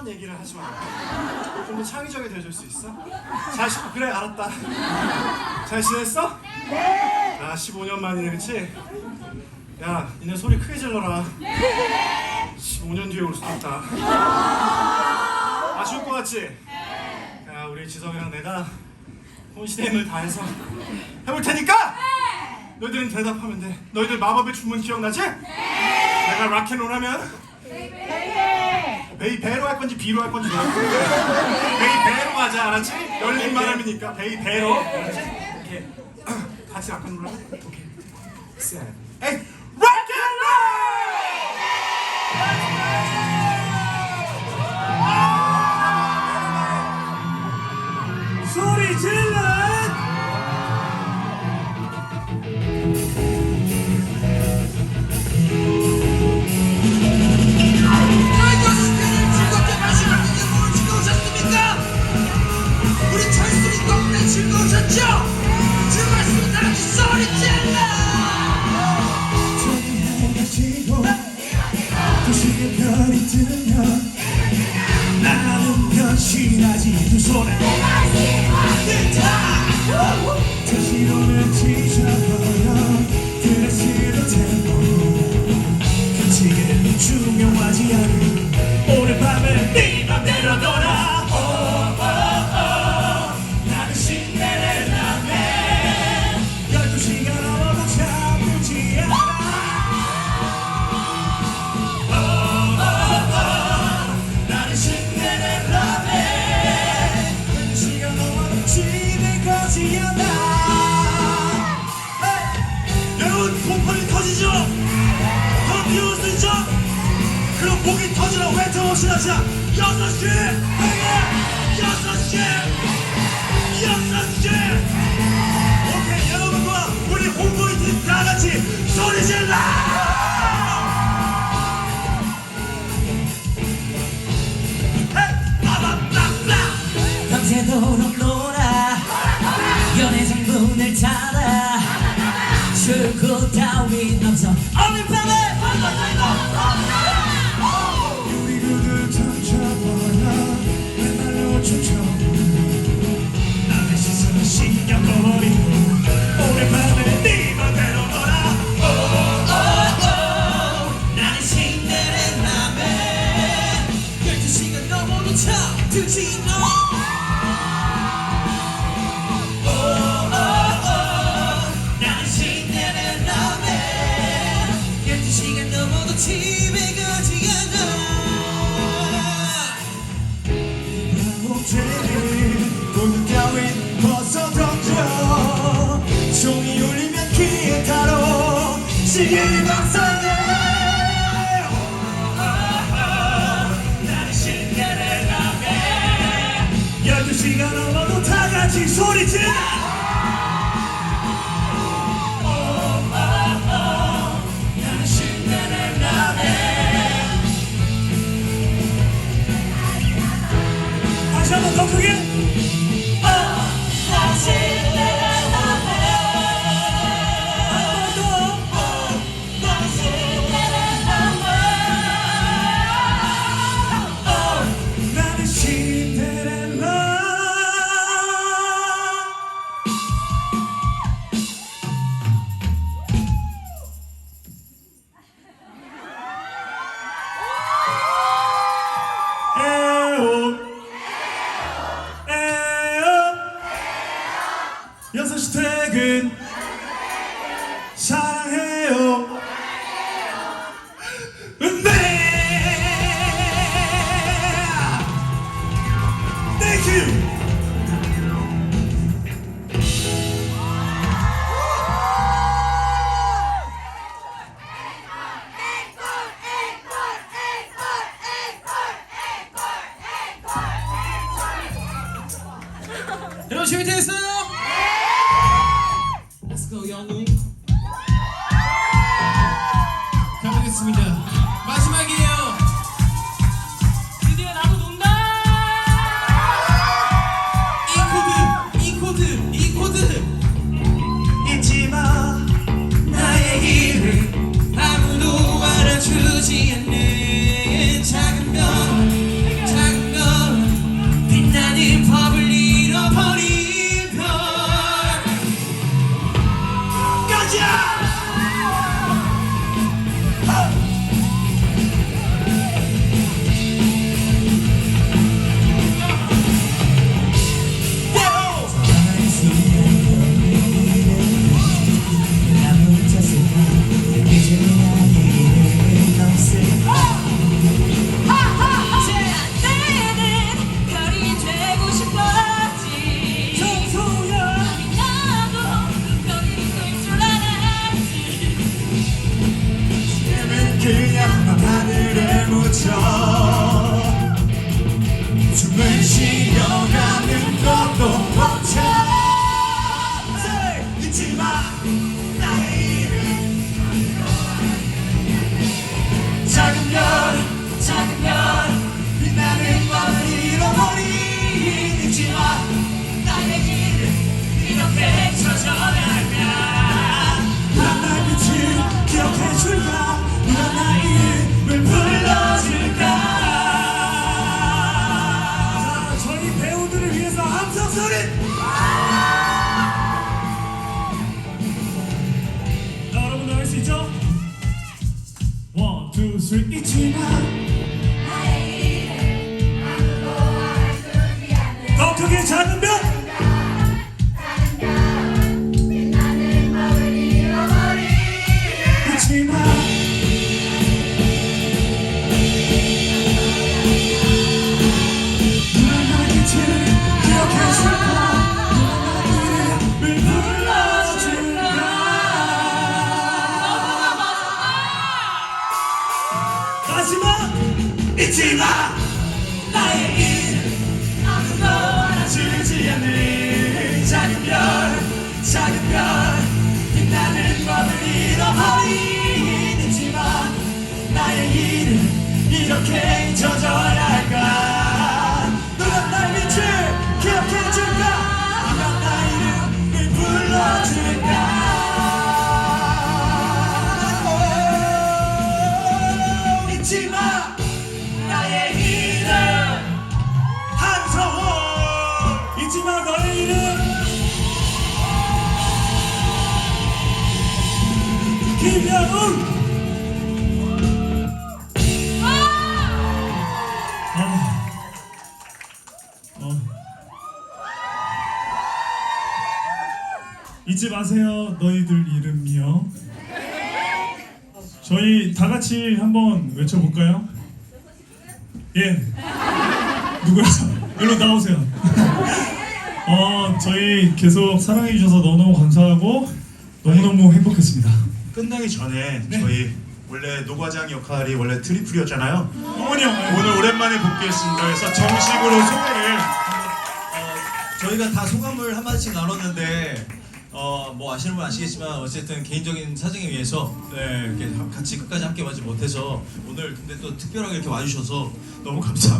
이상한 얘기를 하지 마. 좀더 창의적이 돼줄 수 있어? 잘 시... 그래 알았다. 잘 지냈어? 네. 야 15년 만이네 그치? 야 니네 소리 크게 질러라. 15년 뒤에 올 수도 있다. 아쉬울 것 같지? 야 우리 지성이랑 내가 혼신의 힘을 다해서 해볼 테니까 너희들은 대답하면 돼. 너희들 마법의 주문 기억나지? 내가 락앤롤 하면 베이 배로 할 건지 비로 할 건지 몰라. 베이 배로 가자 알았지? 열린 바람이니까 베이 배로 알았지? 오케이 같이 락앤롤 하자 오케이 셋 에이 나는 변신하지 두 손에. 다시 오면 지져버 외쳐봅시다 자 여섯 시 여섯 시! 여섯 시! 오케이 여러분과 우리 홍보이 팀 다 같이 소리 질러! 밤새도록 놀아. 연애장 문을 닫아. 출구 따윈 없어. 오늘 밤 나는 신데렐라맨 12시간 넘어도 다 같이 소리 질러 준비됐어요? Let's go 영웅 가보겠습니다 묻혀 숨을 쉬어가는 것도 멈춰 잊지마. 나의 이름 작은 별 작은 별 빛나는 밤을 잃어버린 잊지마. 나의 이름 이렇게 쳐져나가 쓰리 잊지마 마지막 잊지 마. 나의 이름 아무도 알아주지 않는 작은 별 작은 별. 빛나는 밤을 잃어버린 잊지 마 나의 이름 이렇게 아, 어. 잊지 마세요 너희들 이름이요 저희 다 같이 한번 외쳐볼까요? 예 누구야? 일로 나오세요 어 저희 계속 사랑해 주셔서 너무너무 감사하고 너무너무 행복했습니다 끝나기 전에 저희 원래 노과장 역할이 원래 트리플이었잖아요. 어머니 형 오늘 오랜만에 복귀했습니다. 그래서 정식으로 소개를 저희가 다 소감을 한마디씩 나눴는데 어, 뭐 아시는 분 아시겠지만 어쨌든 개인적인 사정에 의해서 네, 이렇게 같이 끝까지 함께 하지 못해서 오늘 근데 또 특별하게 이렇게 와주셔서 너무 감사하고